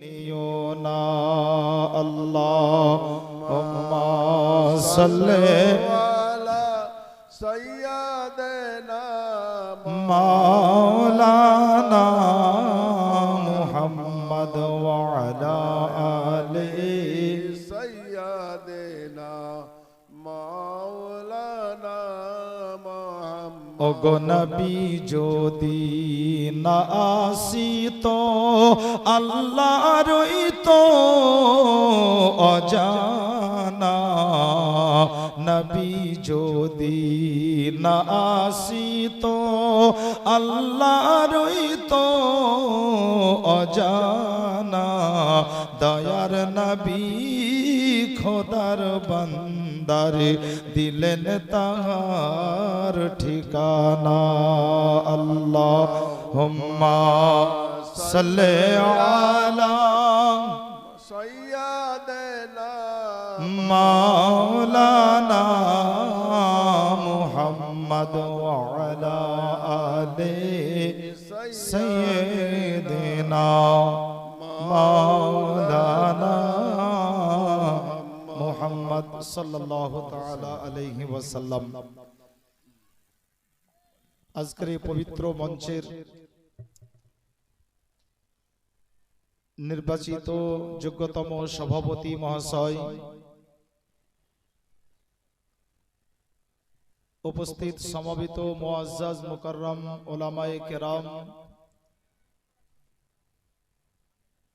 নিও না আল্লাহ সাল্লে সৈয়দ না মাওলানা গনবি যদি না আসিত আল্লাহ রইত অজানা। নবী যদি না আসিত আল্লাহ রইত অজানা। দয়ার নবী খোদার বন্ধ দারে দিলেন তাহার ঠিকানা আল্লাহ হুম্মা সাল্লে আলা সাইয়াদেনা মাওলানা মুহাম্মদ ওয়া আলা আলি সাইয়্যিদিনা মুহাম্মদ সাল্লাল্লাহু তাআলা আলাইহি ওয়াসাল্লাম। আজকের পবিত্র মঞ্চের নির্বাচিত যোগ্যতম সভাপতি মহাশয় উপস্থিত সমবেত মুআজ্জাজ মুকাররম ওলামায়ে কেরাম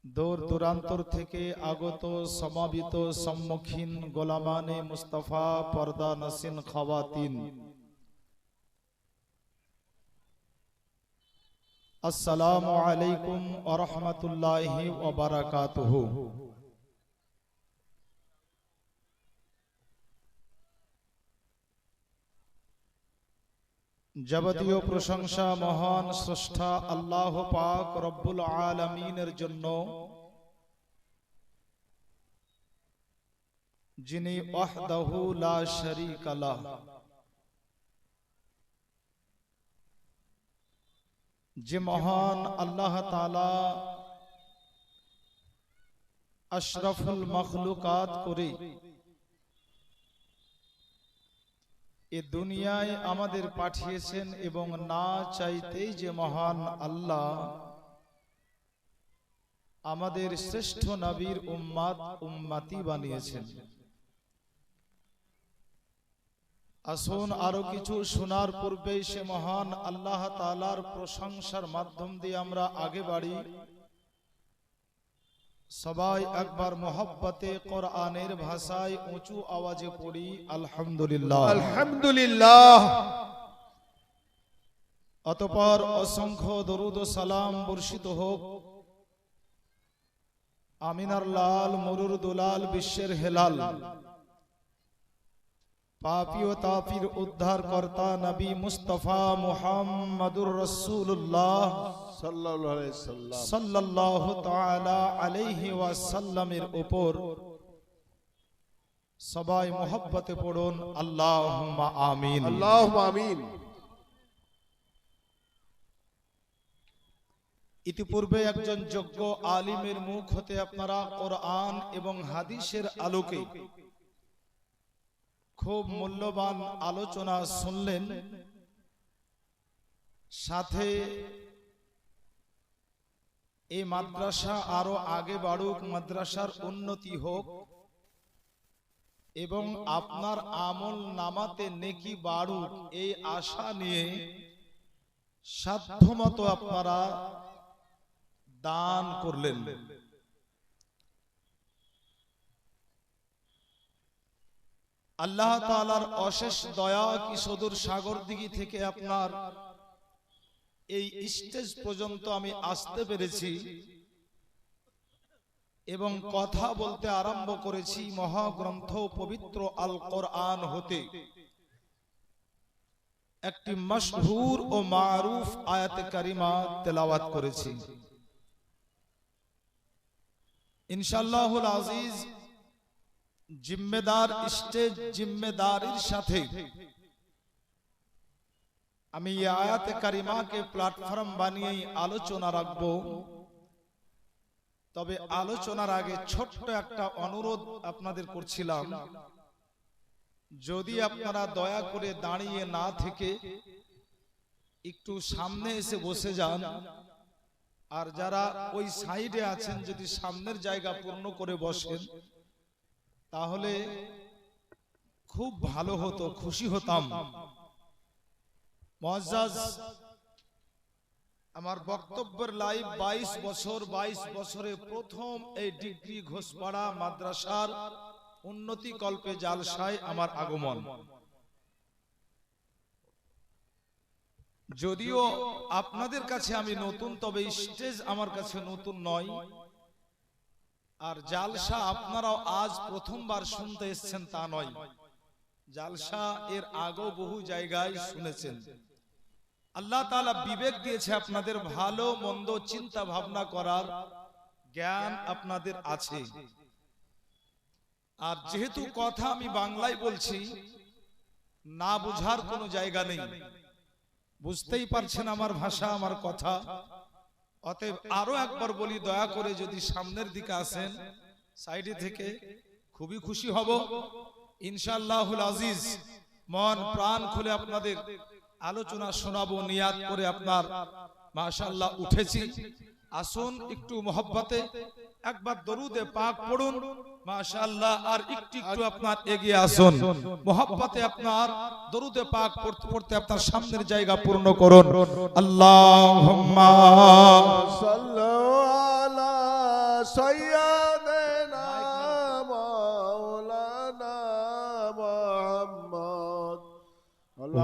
দূর দূরান্তর থেকে আগত সমাবিত সম্মুখীন গোলামানে মুস্তফা পর্দা নাসিন খাওয়াতিন। আসসালামু আলাইকুম আ রহমতুল্লাহি ওয়া যাবতীয় প্রশংসা মহান স্রষ্টা আল্লাহ পাক রব্বুল আলামিনের জন্য যিনি ওয়াহদাহু লা শারীকা লাহ। যে মহান আল্লাহ তাআলা আশরাফুল মখলুকাত করে এ দুনিয়ায় আমাদের পাঠিয়েছেন এবং না চাইতেই যে মহান আল্লাহ, আমাদের শ্রেষ্ঠ নবীর উম্মাদ উম্মাতি বানিয়েছেন। আসুন আরও কিছু শোনার পূর্বে সে মহান আল্লাহ তালার প্রশংসার মাধ্যম দিয়ে আমরা আগে বাড়ি। সবাই একবার মোহব্বতে কোরআনের ভাষায় উঁচু আওয়াজে পড়ি আলহামদুলিল্লাহ। আলহামদুলিল্লাহ। অতপর অসংখ্য দরুদ ও সালাম বর্ষিত হোক। আমিনার লাল মরুর দুলাল বিশ্বের হেলাল। পাপি ও তাপির উদ্ধার কর্তা নবী মুস্তফা মুহাম্মাদুর রসুল্লাহ সাল্লাল্লাহু তাআলা আলাইহি ওয়াসাল্লামের উপর সবাই মোহব্বতে পড়ুন আল্লাহুম্মা আমিন। আল্লাহুম্মা আমিন। ইতিপূর্বে একজন যোগ্য আলিমের মুখ হতে আপনারা কোরআন এবং হাদিসের আলোকে খুব মূল্যবান আলোচনা শুনলেন। সাথে এই মাদ্রাসা আরও আগে বাড়ুক, মাদ্রাসার উন্নতি হোক। এবং আপনার আমল নামাতে নেকি বাড়ুক, এই আশা নিয়ে সাধ্যমতো আপনারা দান করলেন। আল্লাহ তাআলার অশেষ দয়া কি সদুর সাগর দিঘি থেকে আপনার এই স্টেজ পর্যন্ত আমি আসতে পেরেছি এবং কথা বলতে আরম্ভ করেছি মহাগ্রন্থ পবিত্র আল কোরআন হতে। একটি মশহুর ও মারুফ আয়াত কারিমা তেলাওয়াত করেছি। ইনশাল্লাহুল আজিজ, জিম্মেদার স্টেজ জিম্মেদারির সাথে আমি আয়াতে কারিমাকে প্ল্যাটফর্ম বানিয়ে আলোচনা রাখব। তবে আলোচনার আগে ছোট্ট একটা অনুরোধ আপনাদের করছিলাম। যদি আপনারা দয়া করে দাঁড়িয়ে না থেকে একটু সামনে এসে বসে যান, আর যারা ওই সাইডে আছেন, যদি সামনের জায়গা পূর্ণ করে বসেন, তাহলে খুব ভালো হতো, খুশি হতাম। আমার বক্তব্যের লাইভ বাইশ বছর, বাইশ বছরে প্রথম এই ডিগ্রি ঘোষপাড়া মাদ্রাসার উন্নতি কল্পে জালসায় আমার আগমন। যদিও আপনাদের কাছে আমি নতুন, তবে স্টেজ আমার কাছে নতুন নয়। আর জালসা আপনারাও আজ প্রথমবার শুনতে এসছেন তা নয়। জালসা এর আগেও বহু জায়গায় শুনেছেন। আল্লাহ তালা বিবেক দিয়েছে আপনাদের ভালো, মন্দ চিন্তা ভাবনা করার জ্ঞান আপনাদের আছে। আর যেহেতু কথা আমি বাংলায় বলছি, না বুঝার কোনো জায়গা নেই। বুঝতেই পারছেন আমার ভাষা, আমার কথা। অতএব আরও একবার বলি, দয়া করে যদি সামনের দিকে আসেন, সাইডে থেকে খুবই খুশি হব। ইনশাল্লাহুল আজিজ, মন প্রাণ খুলে আপনাদের আলোচনা শোনাবো নিয়াদ করে আপনার মাশাল্লাহ উঠেছি। আসুন একটু মহব্বতে একবার দরুদে পাক পড়ুন, মাশাআল্লাহ, আর একটু একটু আপনার এগিয়ে আসুন। মহব্বতে আপনার দরুদে পাক পড়তে পড়তে আপনার সামনের জায়গা পূর্ণ করুন। আল্লাহুম্মা সাল্লু আলা সাইয়্যিদ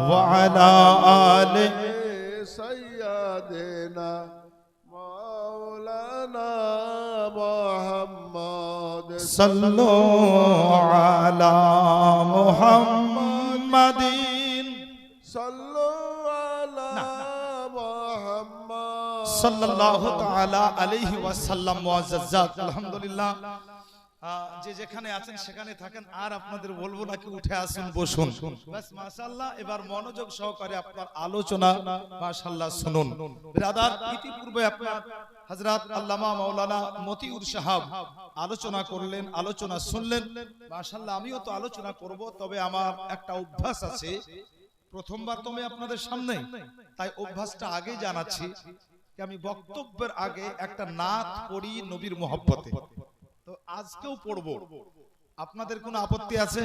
وعلى آل سيدنا مولانا محمد صلوا على محمد. صلوا على نعم، نعم. محمد. صلى الله تعالى عليه وسلم. معززات الحمد لله. যে যেখানে আছেন, সেখানে থাকেন। আর আপনাদের বলব নাকি উঠে আসুন, বসুন। বাস মাশাআল্লাহ, এবার মনোযোগ সহকারে আপনার আলোচনা, মাশাআল্লাহ, শুনুন। ব্রাদার ইতিপূর্বে আপনার আল্লামা মতিউর সাহাব আলোচনা করলেন, আলোচনা শুনলেন। আমিও তো আলোচনা করব, তবে আমার একটা অভ্যাস আছে। প্রথমবার তো আমি আপনাদের সামনে, তাই অভ্যাসটা আগে জানাচ্ছি। আমি বক্তব্যের আগে একটা নাথ পড়ি নবীর মহব্বতে। আজকেও পড়ব। আপনাদের কোনো আপত্তি আছে?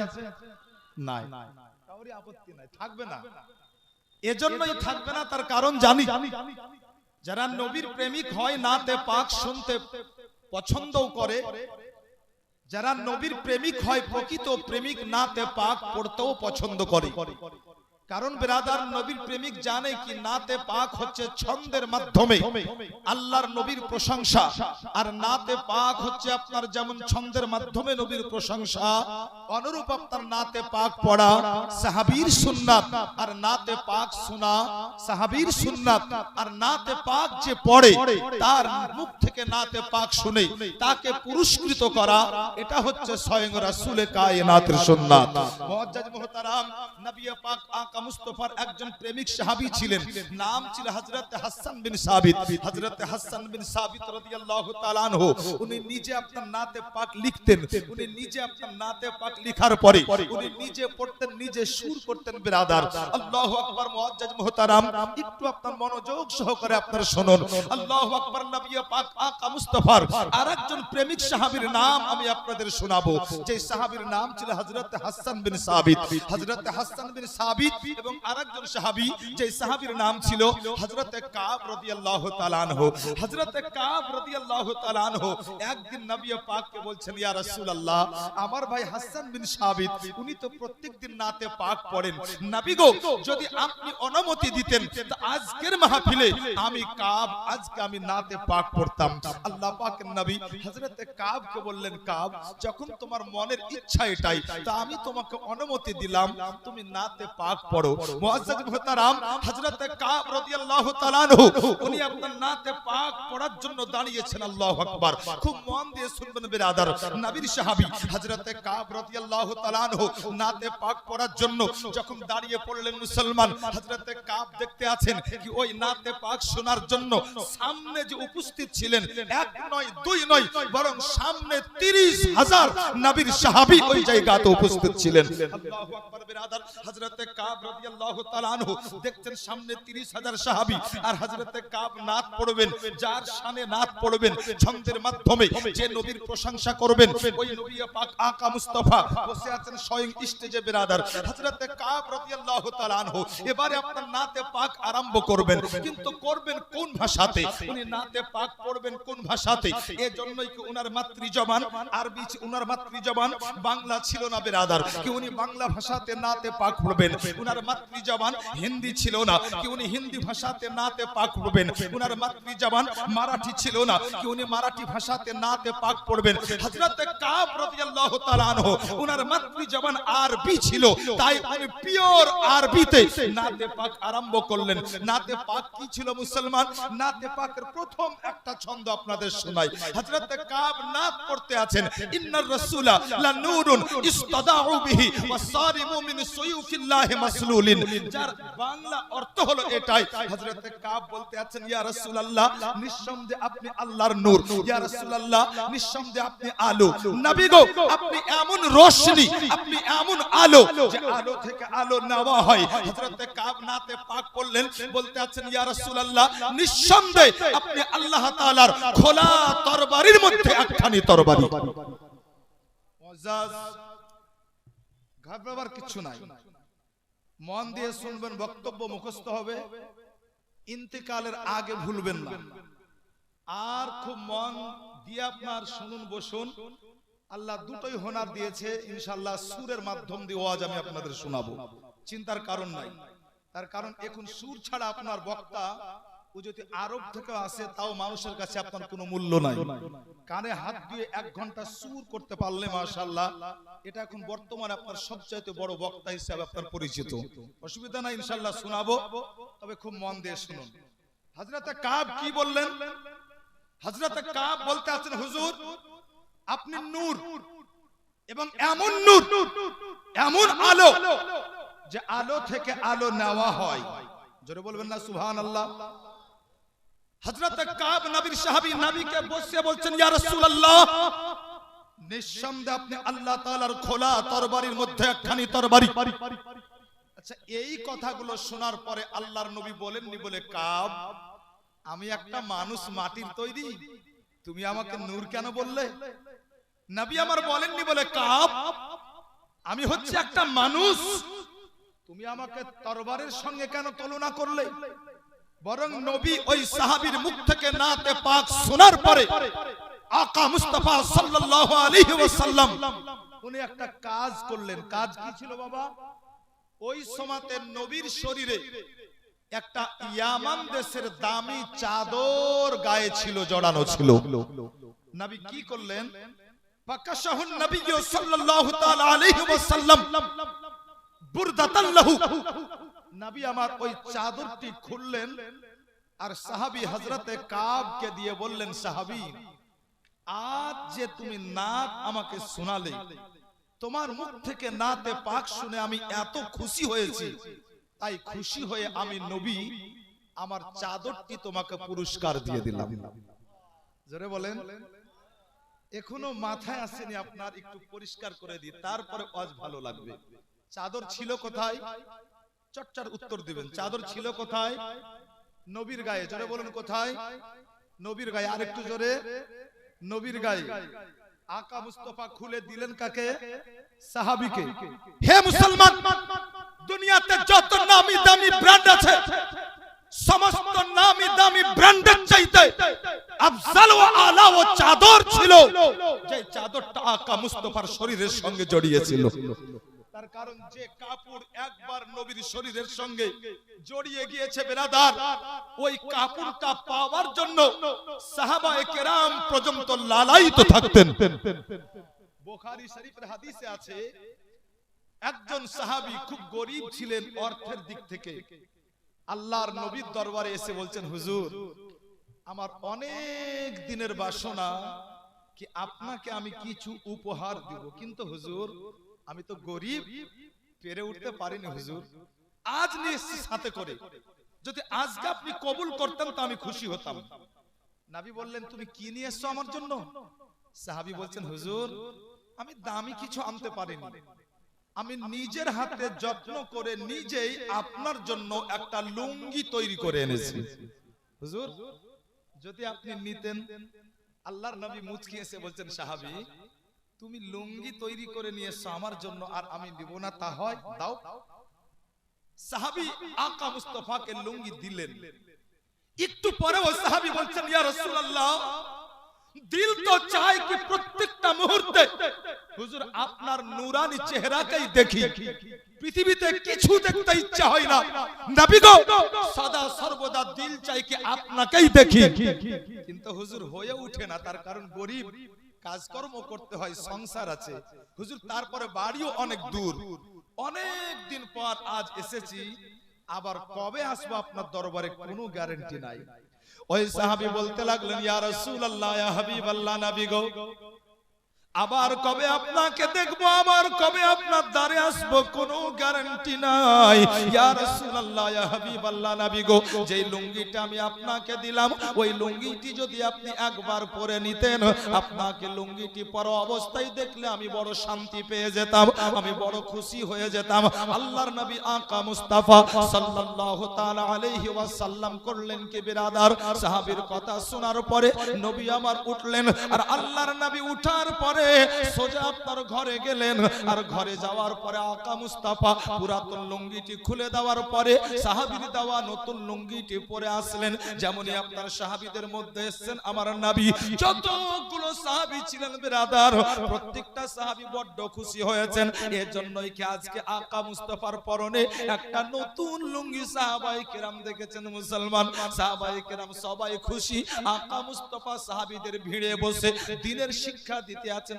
নাই। কাউরই আপত্তি নাই। থাকবে না। এজন্যই থাকবে না তার কারণ জানি। যারা নবীর প্রেমিক হয় নাতে পাক শুনতে পছন্দও করে। যারা নবীর প্রেমিক হয় প্রকৃত প্রেমিক নাতে পাক পড়তেও পছন্দ করে। কারণ বেরাদার নবীর প্রেমিক জানে কি নাতে পাক হচ্ছে ছন্দের মাধ্যমে। আল্লাহর নবীর প্রশংসা। আর নাতে পাক হচ্ছে আপনার যেমন ছন্দের মাধ্যমে নবীর প্রশংসা, অনুরূপ আপনার নাতে পাক পড়া সাহাবীর সুন্নাত। আর নাতে পাক শোনা সাহাবীর সুন্নাত। আর নাতে পাক যে পড়ে, তার মুখ থেকে নাতে পাক শুনে তাকে পুরস্কৃত করা, এটা হচ্ছে স্বয়ং রাসূলে কায়নাতের সুন্নাত। মুআজ্জাজ মুহতারাম, নবী পাক আকা মুস্তাফার একজন প্রেমিক সাহাবী ছিলেন। নাম ছিল হযরত হাসান বিন সাবিত। হযরত হাসান বিন সাবিত রাদিয়াল্লাহু তাআলা আনহু। উনি নিজে আপনার নাতে পাক লিখতেন। উনি নিজে আপনার নাতে পাক পরে উনি নিজে পড়তেন, নিজে সুর করতেন বিরাদার। আল্লাহু আকবার মুহতারাম, একটু আপনার মনোযোগ সহকারে আপনারা শুনুন। আল্লাহু আকবার নবী পাক আকা মুস্তাফার আরেকজন প্রেমিক সাহাবীর নাম আমি আপনাদের শোনাবো। যে সাহাবীর নাম ছিল হযরত হাসান বিন সাবিত। হযরত হাসান বিন সাবিত এবং আরেকজন সাহাবী যে সাহাবীর নাম ছিল হযরত কাব কাব একদিন নবী পাককে বলছেন, ইয়া আমার ভাই হাসান বিন সাবিত, উনি তো প্রত্যেকদিন নাতে পাক পড়েন। নবী গো, যদি আপনি অনুমতি দিতেন আজকের মাহফিলে আমি কাব, আজকে আমি নাতে পাক পড়তাম। আল্লাহ পাকের নবী হযরত কাবকে বললেন, কাব, যখন তোমার মনের ইচ্ছা এটাই, তা আমি তোমাকে অনুমতি দিলাম, তুমি নাতে পাক পড়ো। পড়ো। মুআজ্জাজ মুহতারাম হযরত কাব রাদিয়াল্লাহু তাআলা উনি আপনার নাতে পাক পড়ার জন্য দাঁড়িয়েছেন আল্লাহু আকবার। খুব মন দিয়ে শুনবেন বিরাদার নবীর সাহাবী হযরত কাব রাদিয়াল্লাহু তাআলা নাতে পাক পড়ার জন্য যখন দাঁড়িয়ে পড়লেন মুসলমান হযরত কাব দেখতে আছেন কি ওই নাতে পাক শোনার জন্য সামনে যে উপস্থিত ছিলেন এক নয় দুই নয় বরং সামনে তিরিশ হাজার নবীর সাহাবী ওই জায়গাতে উপস্থিত ছিলেন। আল্লাহু আকবার বিরাদার হযরতে কাব রাদিয়াল্লাহু তাআলা আনহু দেখছেন সামনে 30 হাজার সাহাবী আর পড়বেন, যার পড়বেন, ছন্দের মাধ্যমে যে নবীর প্রশংসা করবেন, ওই নবী পাক আকা বসে আছেন স্বয়ং স্টেজে এবারে আপনার নাতে পাক আরম্ভ করবেন, কিন্তু করবেন কোন ভাষাতে? উনি নাতে পাক পড়বেন কোন ভাষাতে? এজন্যই কি উনার মাতৃ জবান আরবি উনার মাতৃ জবান বাংলা ছিল না বেরাদার। কি উনি বাংলা ভাষাতে নাতে পাক পড়বেন? উনার মাতৃ জবান হিন্দি ছিল না। কি উনি হিন্দি ভাষাতে নাতে পাক পড়বেন। উনার মাতৃ জবান মারাঠি ছিল না। কি উনি মারাঠি ভাষাতে নাতে পাক পড়বেন। হযরত কাব রাদিয়াল্লাহু তাআলা আনহু, উনার মাতৃ জবান আরবি ছিল। তাই উনি পিওর আরবিতে নাতে পাক আরম্ভ করলেন। নাতে পাক কি ছিল মুসলমান? নাতে পাকের প্রথম একটা ছন্দ আপনাদের শোনাই। হযরত কাব নাত পড়তে আছেন। ইন্নার রাসূলা লা নূরুন ইস্তাদাউ বিহি ওয়াসারিমু মিন সুয়ুফিল্লাহি মাসলুলিন যার বাংলা অর্থ হলো এটাই। হযরত কাব বলতে আছেন ইয়া রাসূলুল্লাহ নিঃসন্দেহে আপনি আল্লাহর নূর। ইয়া রাসূলুল্লাহ নিঃসন্দেহে আপনি আলো। নবী গো আপনি এমন রোশনি আপনি এমন আলো যে আলো থেকে আলো নেওয়া হয়। হযরত কাব নাতে পাক করলেন বলতে আছেন ইয়া রাসূলুল্লাহ নিঃসন্দেহে আপনি আল্লাহ তাআলার খোলা তরবারির মধ্যে একখানি তরবারি। মুআজ্জাজ ঘাবড়াবার কিছু নাই। মন দিয়ে শুনবেন, বক্তব্য মুখস্থ হবে। ইন্তেকালের আগে ভুলবেন না। আর খুব মন দিয়ে আপনার শুনুন, বসুন। আল্লাহ দুটোই হোনার দিয়েছে ইনশাল্লাহ সুরের মাধ্যম দিয়ে ওয়াজ আমি আপনাদের শোনাবো। চিন্তার কারণ নাই। তার কারণ এখন সুর ছাড়া আপনার বক্তা যদি আরব থেকে আসে, তাও মানুষের কাছে আপনার কোনো মূল্য নাই। কানে হাত দিয়ে এক ঘণ্টা সুর করতে পারলে, মাশাআল্লাহ, এটা এখন বর্তমানে আপনার সবচাইতে বড় বক্তা আপনার পরিচিত। অসুবিধা নাই, ইনশাআল্লাহ শোনাবো, তবে খুব মন দিয়ে শুনুন। হযরতে কাব কি বললেন? হযরতে কাব বলতে আছেন, হুজুর, আপনি নূর এবং এমন নূর, এমন আলো যে আলো থেকে আলো নেওয়া হয়। জোরে বলবেন না, সুবহানাল্লাহ। হযরত কাব নবীর সাহাবী নবীকে বসে বলছেন, ইয়া রাসূলুল্লাহ। নিঃসন্দেহে আপনি আল্লাহ তাআলার খোলা তরবারির মধ্যে একখানি তরবারি। আচ্ছা এই কথাগুলো শোনার পরে আল্লাহর নবী বলেননি বলে, কাব, আমি একটা মানুষ মাটির তৈরি। তুমি আমাকে নূর কেন বললে? নবী আমার বলেননি বলে, কাব, আমি হচ্ছে একটা মানুষ। তুমি আমাকে তরবারের সঙ্গে কেন তুলনা করলে? বরং নবী ওই সাহাবীর মুখ থেকে নাতে পাক শোনার পরে আকা মুস্তাফা সাল্লাল্লাহু আলাইহি ওয়াসাল্লাম উনি একটা কাজ করলেন। কাজ কি ছিল বাবা? ওই সমাতে নবীর শরীরে একটা ইয়ামান দেশের দামি চাদর গায়ে ছিল জড়ানো ছিল। নবী কি করলেন? ফাকাশাহুন নবী সাল্লাল্লাহু তাআলা আলাইহি ওয়াসাল্লাম বুরদাতান লাহু নবী আমার ওই চাদরটি খুললেন আর সাহাবী হযরতে কাবকে দিয়ে বললেন, সাহাবী, আজ যে তুমি নাত আমাকে শোনালে, তোমার মুখ থেকে নাতে পাক শুনে আমি এত খুশি হয়েছি। তাই খুশি হয়ে আমি নবী আমার চাদরটি তোমাকে পুরস্কার দিয়ে দিলাম। জোরে বলেন। এখনও মাথায় আসেনি আপনার, একটু পরিষ্কার করে দিই, তারপরে আজ ভালো লাগবে। চাদর ছিল কোথায়? চটচার উত্তর দিবেন। চাদর ছিল কোথায়? নবীর গায়ে। জোরে বলুন কোথায়? নবীর গায়ে। আরেকটু জোরে। নবীর গায়ে। আকা মুস্তফা খুলে দিলেন কাকে? সাহাবিকে। হে মুসলমান দুনিয়াতে যত নামি দামি ব্র্যান্ড আছে সমস্ত নামি দামি ব্র্যান্ডের চাইতে আফজাল ও আলা ও চাদর ছিল। যে চাদরটা আকা মুস্তফার শরীরের সঙ্গে জড়িয়েছিল। তার কারণ যে কাপড় একবার নবীর শরীরের সঙ্গে জড়িয়ে গিয়েছে বেরাদার ওই কাপড়টা পাওয়ার জন্য সাহাবায়ে কেরাম পর্যন্ত লালায়িত থাকতেন। বুখারী শরীফের হাদিসে আছে, একজন সাহাবী খুব গরিব ছিলেন অর্থের দিক থেকে। আল্লাহর নবীর দরবারে এসে বলছেন, হুজুর, আমার অনেক দিনের বাসনা কি আপনাকে আমি কিছু উপহার দিব? কিন্তু হুজুর আমি তো গরিব পেরে উঠতে পারিনি হুজুর। আজ নিয়ে এসেছি সাথে করে। যদি আজকে আপনি কবুল করতেন তো আমি খুশি হতাম। নাবি বললেন তুমি কি নিয়ে এসছো আমার জন্য? সাহাবি বলছেন হুজুর আমি দামি কিছু আনতে পারিনি। আমি নিজের হাতে যত্ন করে নিজেই আপনার জন্য একটা লুঙ্গি তৈরি করে এনেছি। হুজুর যদি আপনি নিতেন আল্লাহর নবী মুচকি এসে বলছেন সাহাবি তুমি লুঙ্গি তৈরি করে নিয়ে এসছো আমার জন্য আর আমি নিব না, তা হয়, দাও। সাহাবি আকা মুস্তফাকে লুঙ্গি দিলেন। একটু পরে ও সাহাবি বলছেন, ইয়া রাসূলুল্লাহ, দিল তো চায় কি প্রত্যেকটা মুহূর্তে হুজুর আপনার নূরানি চেহারাকেই দেখি। পৃথিবীতে কিছু দেখতে ইচ্ছা হয় না। নবী গো, সদা সর্বদা দিল চাই কি আপনাকেই দেখি। কিন্তু হুজুর হয়ে ওঠে না, তার কারণ গরিব। কাজকর্ম করতে হয়, সংসার আছে। হুজুর, তারপরে বাড়িও অনেক দূর। অনেক দিন পর আজ এসেছি। আবার কবে আসব আপনার দরবারে কোনো গ্যারান্টি নাই। ওই সাহাবি বলতে লাগলেন, ইয়া রাসূলুল্লাহ, ইয়া হাবিবাল্লাহ, নবী গো। আবার কবে আপনাকে দেখব? আবার কবে আপনার দ্বারে আসব? কোনো গ্যারান্টি নাই। ইয়া রাসূলুল্লাহ, ইয়া হাবিবাল্লাহ, নবী গো, যেই লুঙ্গিটা আমি আপনাকে দিলাম, ওই লুঙ্গিটি যদি আপনি একবার পরে নিতেন, আপনাকে লুঙ্গিটি পরা অবস্থায় দেখলে আমি বড় শান্তি পেয়ে যেতাম, আমি বড় খুশি হয়ে যেতাম। আল্লাহর নবী আকা মুস্তাফা সাল্লাল্লাহু তাআলা আলাইহি ওয়াসাল্লাম করলেন কি বিরাদার? সাহাবীর কথা শোনার পরে নবী আমার উঠলেন, আর আল্লাহর নবী উঠার পরে সোজা ঘরে গেলেন। আর ঘরে যাওয়ার পরে আকা মুস্তাফা পুরাতন লুঙ্গিটি খুলে দেওয়ার পরে সাহাবীর দেওয়া নতুন লুঙ্গিটি পরে আসলেন। যেমনই আপনার সাহাবীদের মধ্যে এসেছেন আমার নবী। যতগুলো সাহাবী ছিলেন প্রত্যেকটা সাহাবী বড্ড খুশি হয়েছেন। এর কি আজকে আকা মুস্তাফার পরনে একটা নতুন লুঙ্গি সাহাবাই কেরাম দেখেছেন মুসলমান? সাহাবাই কেরাম সবাই খুশি। আকা মুস্তাফা সাহাবীদের ভিড়ে বসে দিনের শিক্ষা দিতে আছেন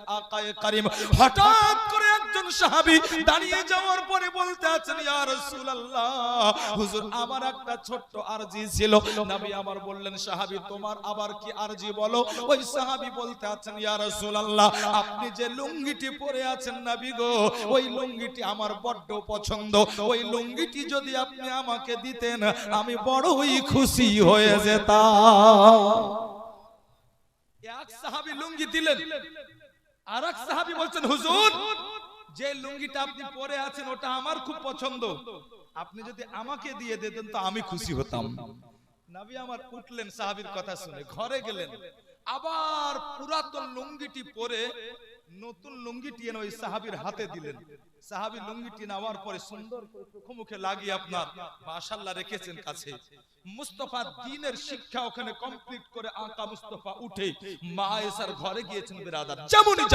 কারিম। হঠাৎ করে একজন দাঁড়িয়ে যাওয়ার পরে বলতে আছেন হুজুর, আমার একটা ছোট্ট আরজি ছিল। নবী আমার বললেন তোমার আবার কি আরজি বলো? ওই বলতে আছেন আপনি যে লুঙ্গিটি পরে আছেন নবী গো, ওই লুঙ্গিটি আমার বড্ড পছন্দ। ওই লুঙ্গিটি যদি আপনি আমাকে দিতেন, আমি বড়ই খুশি হয়ে যেতাম। এক সাহাবী লুঙ্গি দিলেন। আর এক সাহাবী বলছেন, হুজুর, যে লুঙ্গিটা আপনি পরে আছেন, ওটা আমার খুব পছন্দ। আপনি যদি আমাকে দিয়ে দিতেন, তো আমি খুশি হতাম। নবী আমার উঠলেন, সাহাবির কথা শুনে, ঘরে গেলেন। আবার পুরাতন লুঙ্গিটি পরে নতুন লুঙ্গিটি এনে ওই সাহাবীর হাতে দিলেন। সাহাবী লুঙ্গিটি নেওয়ার পরে সুন্দর মুখে লাগিয়ে আপনার মাশাআল্লাহ রেখেছেন কাছে। মুস্তফা দিনের শিক্ষা ওখানে কমপ্লিট করে আকা মুস্তফা উঠে মা এসার ঘরে গিয়েছেন বিরাদার। যেমনই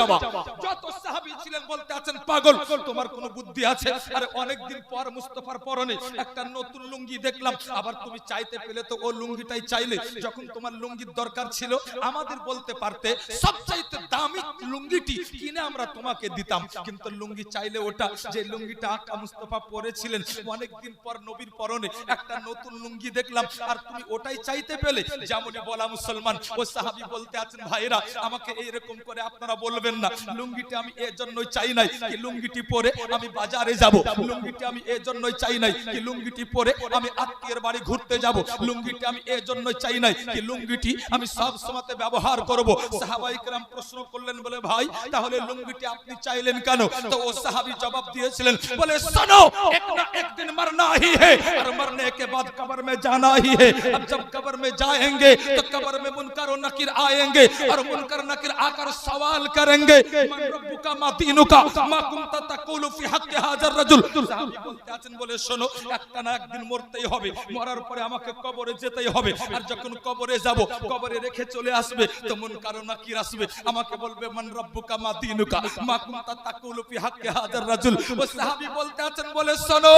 যত সাহাবী ছিলেন বলতে আছেন, পাগল, তোমার কোনো বুদ্ধি আছে? আরে অনেকদিন পর মুস্তফার পরনে একটা নতুন লুঙ্গি দেখলাম। আবার তুমি চাইতে পেলে তো ও লুঙ্গিটাই চাইলে। যখন তোমার লুঙ্গির দরকার ছিল, আমাদের বলতে পারতে, সবচাইতে দামি লুঙ্গিটি কিনে আমরা তোমাকে দিতাম কিন্তু লুঙ্গি চাইলে ওটা যে লুঙ্গিটা আকা মুস্তফা পরেছিলেন অনেকদিন পর নবীর পরনে একটা নতুন লুঙ্গি দেখলাম আর তুমি ওটাই চাইতে পেলে যেমনই বলা মুসলমান ও সাহাবী বলতে আছেন ভাইরা আমাকে এইরকম করে আপনারা বলবেন না লুঙ্গিটি আমি এর জন্যই চাই নাই কি লুঙ্গিটি পরে আমি বাজারে যাব লুঙ্গিটি আমি এর জন্যই চাই নাই কি লুঙ্গিটি পরে আমি আত্মীয়ের বাড়ি ঘুরতে যাব লুঙ্গিটি আমি এর জন্যই চাই নাই কি লুঙ্গিটি আমি সব সময়তে ব্যবহার করব সাহাবাই کرام প্রশ্ন করলেন বলে ভাই তাহলে লুঙ্গিটি আপনি চাইলেন কেন তো ও সাহাবী জবাব দিয়েছিলেন বলে শোনো এক না এক দিন मरना ही है और मरने के बाद कब्र में जाना ही है अब जब कब्र में जाएंगे तो कब्र में मुनकर और नकीर आएंगे और मुनकर नकीर आकर सवाल करेंगे मन रब्बुका मा दीनुका मा कुंता तकुलु ফি হাক্কি হাজার রাজুল সাহাবী বলতে আছেন বলে শোনো একটা না একদিন মরতেই হবে মরার পরে আমাকে কবরে যেতেই হবে আর যখন কবরে যাব কবরে রেখে চলে আসবে তো মুনকার ও নাকির আসবে আমাকে বলবে মান রব্বুকা মা দিনুকা মা কুনতা তাকুলু ফি হাক্কি হাজার রাজুল। ও সাহাবী বলতে আছেন বলে শোনো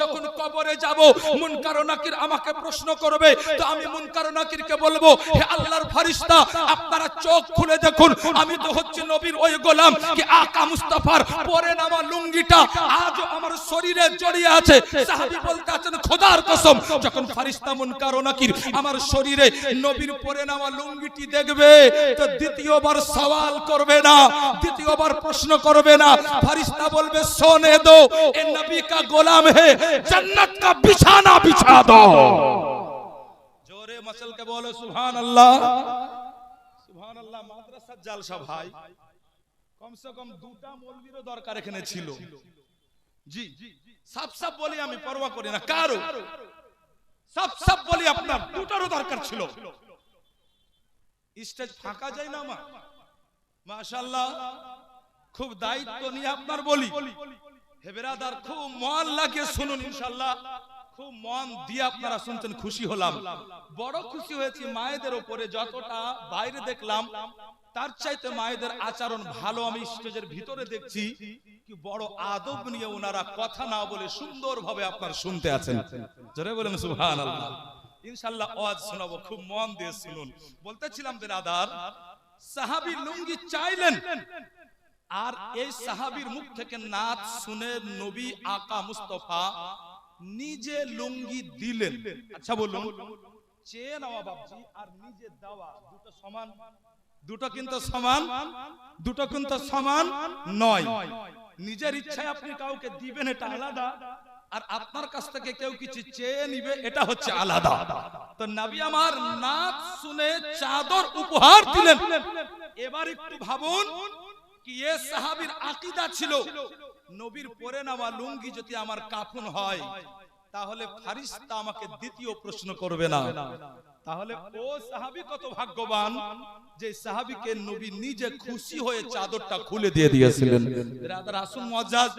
যখন কবরে যাব মুনকার নাকির আমাকে প্রশ্ন করবে তো আমি মুনকার নাকির নাকিরকে বলব হে আল্লাহর ফেরেশতা আপনারা চোখ খুলে দেখুন আমি তো হচ্ছে নবীর ওই গোলাম কি আকা মুস্তাফার পরে নামা লুঙ্গিটা আজ আমার শরীরে জড়িয়ে আছে। সাহাবী বলতে আছেন খোদার কসম, যখন ফারিস্তা মুনকার নাকির, আমার শরীরে নবীর পরে নামা লুঙ্গিটি দেখবে, তো দ্বিতীয়বার সওয়াল করবে না, দ্বিতীয়বার প্রশ্ন করবে না। ফারিস্তা বলবে সোনে দো এ নবী কা গোলাম হে, জান্নাত কা বিছানা বিছা দো। জোরে মসলকে বলো, সুবহানাল্লাহ। সুবহানাল্লাহ, মাদ্রাসার জালসা ভাই, কমসে কম দুটা মৌলবীরও দরকার এখানে ছিল। জি সাফ সাফ বলি আমি পরোয়া করি না। কারও সাফ সাফ বলি আপনার। দুটারও দরকার ছিল। স্টেজ ফাঁকা যায় না আমার? মাশাআল্লাহ। খুব দায়িত্ব নিয়ে আপনার বলি। হে বেরাদার খুব মন লাগিয়ে শুনুন ইনশাআল্লাহ। খুব মন দিয়ে আপনারা শুনছেন খুশি হলাম। বড় খুশি হয়েছি মায়েদের উপরে যতটা বাইরে দেখলাম। তার চাইতে মায়েদের আচরণ ভালো আমি স্টেজের ভিতরে দেখছি কি বড় আদব নিয়ে ওনারা কথা না বলে সুন্দরভাবে আপনার শুনতে আছেন। জোরে বলেন সুবহানাল্লাহ। ইনশাআল্লাহ ওয়াজ শোনাবো খুব মন দিয়ে শুনুন। বলতেছিলাম বেরাদার সাহাবী লুঙ্গি চাইলেন। আর এই সাহাবীর মুখ থেকে নাচ শুনে নবী আকা মুস্তফা নিজে লুঙ্গি দিলেন। আচ্ছা বলুন। চেয়ে নেওয়া বাবজি আর নিজে দেওয়া দুটো সমান। দুটো কিন্তু সমান, দুটো কিন্তু সমান নয়। নিজের ইচ্ছায় আপনি কাউকে দিবেন, এটা আলাদা। আর আপনার কাছ থেকে কেউ কিছু চেয়ে নিবে, এটা হচ্ছে আলাদা। তো নবী আমার নাচ শুনে চাদর উপহার দিলেন। এবার একটু ভাবুন কি এ সাহাবীর আকীদা ছিল? নবীর পরে নেওয়া লুঙ্গি যদি আমার কাফন হয়, তাহলে ফারিস্তা আমাকে দ্বিতীয় প্রশ্ন করবে না। তাহলে ও সাহাবী কত ভাগ্যবান যে সাহাবীকে নবী নিজে খুশি হয়ে চাদরটা খুলে দিয়ে দিয়েছিলেন। বিরাদার আসুন মুআজ্জাজ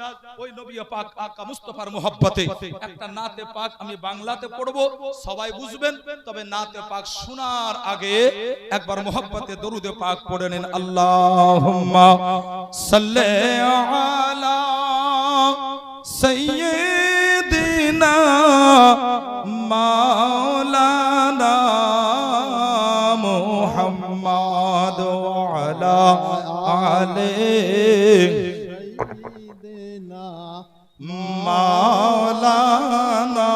ওই নবী পাক আকা মুস্তাফার মোহব্বতে একটা নাতে পাক আমি বাংলাতে পড়ব সবাই বুঝবেন তবে নাতে পাক শোনার আগে একবার মোহব্বতে দরুদে পাক পড়ে নিন। আল্লাহুম্মা সাল্লি আলা সাইয়্যিদিনা মাওলানা জানে। মাওলানা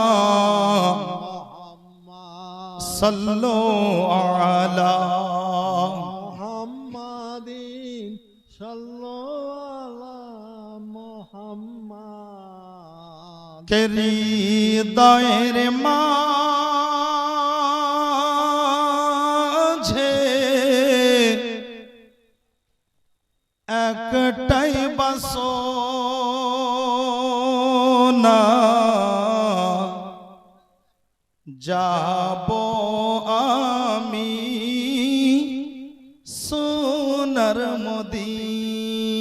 সল্লো আলা মোহাম্মদিন সল্লো আলা মোহাম্মদ কেরি দয়ের মা যাব আমি সোনার মদিনারি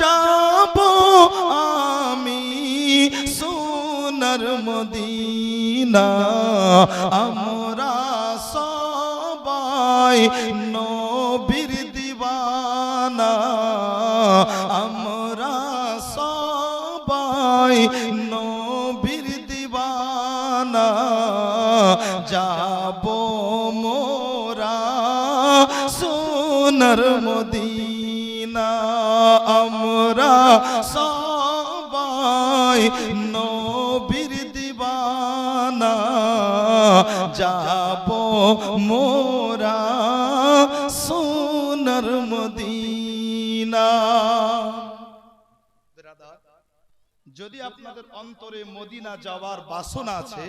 যাব আমি সোনার মদিনা। সবাই নবীর দিবানা, যাব মোরা সোনার মদিনা। যদি আপনাদের অন্তরে মদিনা যাওয়ার বাসনা আছে,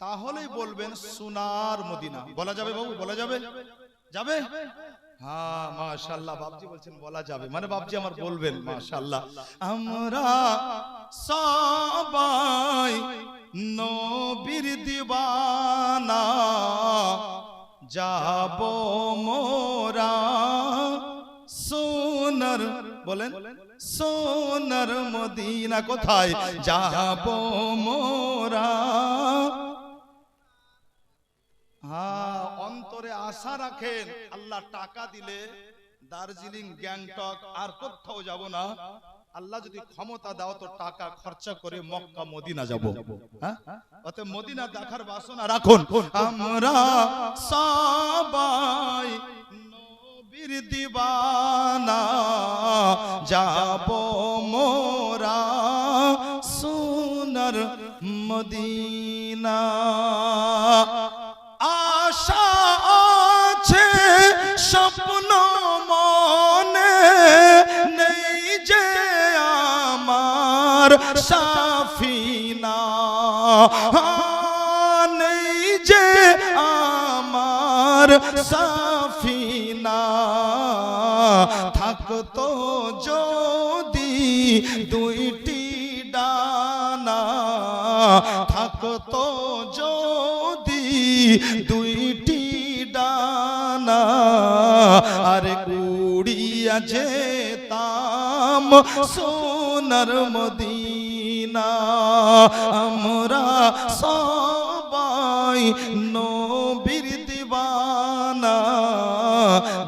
তাহলেই বলবেন সোনার মদিনা। বলা যাবে বাবু, বলা যাবে? যাবে? হ্যাঁ মাশাল্লাহ বাবজি বলছেন, বলা যাবে। মানে বাবজি আমার বলবেন মাশাল্লাহ আমরা সবাই নবীর দিবানা, যাব মোরা সোনার, বলেন, সোনার মদিনা কোথায়? যাব মোরা অন্তরে আশা রাখেন, আল্লাহ টাকা দিলে দার্জিলিং, গ্যাংটক আর কোথাও যাব না। আল্লাহ যদি ক্ষমতা দাও তো টাকা খরচা করে মক্কা, মদিনা যাব। মদিনা দেখার বাসনা রাখুন। আমরা সবাই নবীর দিবানা, যাব মোরা সোনার মদিনা। সাফিনা। যে আমার সাফিনা। থাকতো যদি দুইটি ডানা। থাকতো যদি দুইটি ডানা। আর কুড়িয়া যেতাম সোনার মদিনা। আমরা সবাই নবীর দিবানা।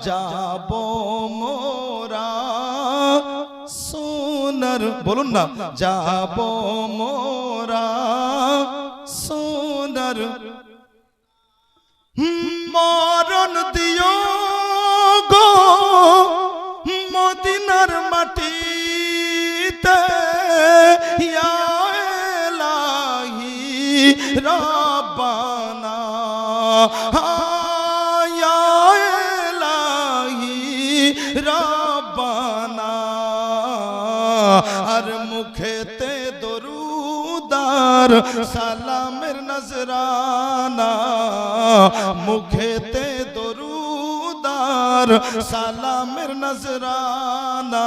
যাব মোরা সোনার, বলুন না, যাব মোরা সোনার। মরণ দিও গো। রব্বানা ইয়া এলাহি রব্বানা। আর মুখেতে দরুদার সালামের নজরানা, মুখেতে দরুদার সালামের নজরানা।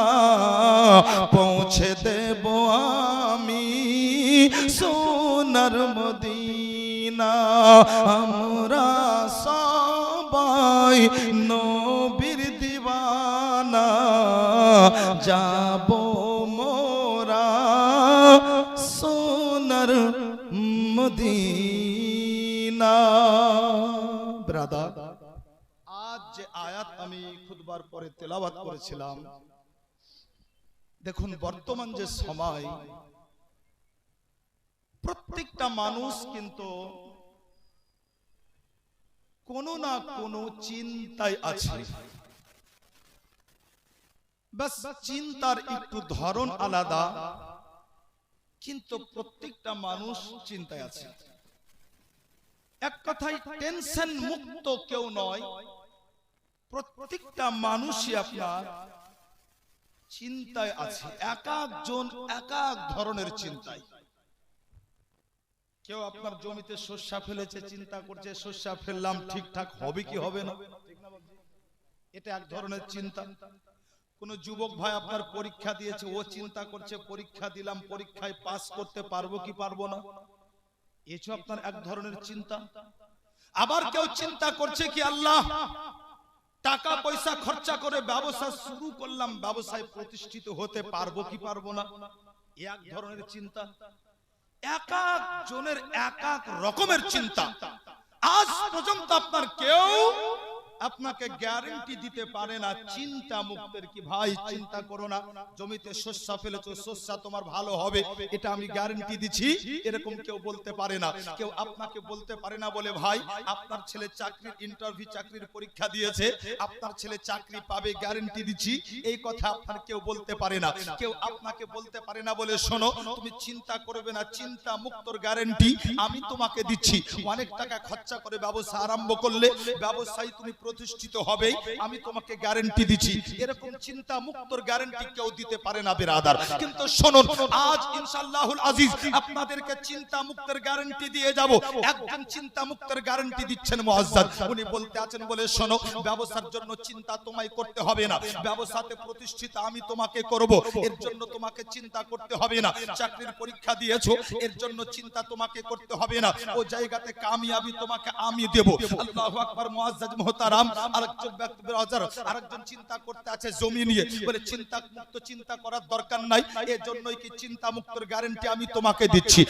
পৌঁছে দেব আমি সোনার মদিনা, আমরা সবাই নবীর দিবানা। যাব মোরা সোনার মদিনা। ব্রাদার, আজ যে আয়াত আমি খুদবার পরে তেলাওয়াত করেছিলাম, দেখুন বর্তমান যে সময় প্রত্যেকটা মানুষ কিন্তু কোনো না কোনো চিন্তায় আছে। চিন্তার একটু ধরন আলাদা, কিন্তু প্রত্যেকটা মানুষ চিন্তায় আছে। এক কথায়, টেনশন মুক্ত কেউ নয়, প্রত্যেকটা মানুষই আপনার চিন্তায় আছে। এক একজন এক এক ধরনের চিন্তায়। কেউ আপনার জমিতে শস্যা ফেলেছে চিন্তা করছে শস্যা ফেললাম ঠিকঠাক হবে কি হবে না? এটা এক ধরনের চিন্তা। কোন যুবক ভাই আপনার পরীক্ষা দিয়েছে ও চিন্তা করছে পরীক্ষা দিলাম পরীক্ষায় পাস করতে পারব কি পারব না? এসব আপনার এক ধরনের চিন্তা। আবার কেউ চিন্তা করছে কি আল্লাহ টাকা পয়সা খরচা করে ব্যবসা শুরু করলাম ব্যবসায় প্রতিষ্ঠিত হতে পারব কি পারব না? এক ধরনের চিন্তা। এক এক জনের এক এক রকমের চিন্তা। আজ পর্যন্ত আপনার কেউ আপনাকে গ্যারান্টি দিতে পারে না। চিন্তা মুক্তের কি ভাই? চিন্তা করো না। জমিতে শস্য ফেলেছো, শস্য তোমার ভালো হবে। এটা আমি গ্যারান্টি দিচ্ছি। এরকম কেউ বলতে পারে না। কেউ আপনাকে বলতে পারে না বলে, ভাই, আপনার ছেলে চাকরির ইন্টারভিউ চাকরির পরীক্ষা দিয়েছে। আপনার ছেলে চাকরি পাবে গ্যারান্টি দিচ্ছি। এই কথা আপনার কেউ বলতে পারে না। কেউ আপনাকে বলতে পারে না বলে, শোনো, তুমি চিন্তা করবে না। চিন্তা মুক্তর গ্যারান্টি আমি তোমাকে দিচ্ছি। অনেক টাকা খরচা করে ব্যবসা আরম্ভ করলে, ব্যবসায়ী তুমি প্রতিষ্ঠিত হবেই, আমি তোমাকে গ্যারান্টি দিচ্ছি। এরকম চিন্তা মুক্তর গ্যারান্টি কেউ দিতে পারে না, বেরাদার। কিন্তু শুনুন, আজ ইনশাআল্লাহুল আজিজ আপনাদেরকে চিন্তা মুক্তের গ্যারান্টি দিয়ে যাব। একজন চিন্তা মুক্তের গ্যারান্টি দিচ্ছেন মুআজ্জাজ। উনি বলতে আছেন, বলে শোনো, ব্যবসার জন্য চিন্তা তোমায় করতে হবে না। ব্যবসাতে প্রতিষ্ঠিত আমি তোমাকে করব। এর জন্য তোমাকে চিন্তা করতে হবে না। চাকরির পরীক্ষা দিয়েছ, এর জন্য চিন্তা তোমাকে করতে হবে না। ও জায়গাতে কামিয়াবি তোমাকে আমি দেব। আল্লাহু আকবার মুআজ্জাজ মুহতারাম আরেকজন ব্যক্তি ব্রাদার আরেকজন চিন্তা করতে আছে জমি নিয়ে, বলে চিন্তা, মুক্ত চিন্তা করার দরকার নাই এর জন্যই কি চিন্তা মুক্তর গ্যারান্টি আমি তোমাকে দিচ্ছি।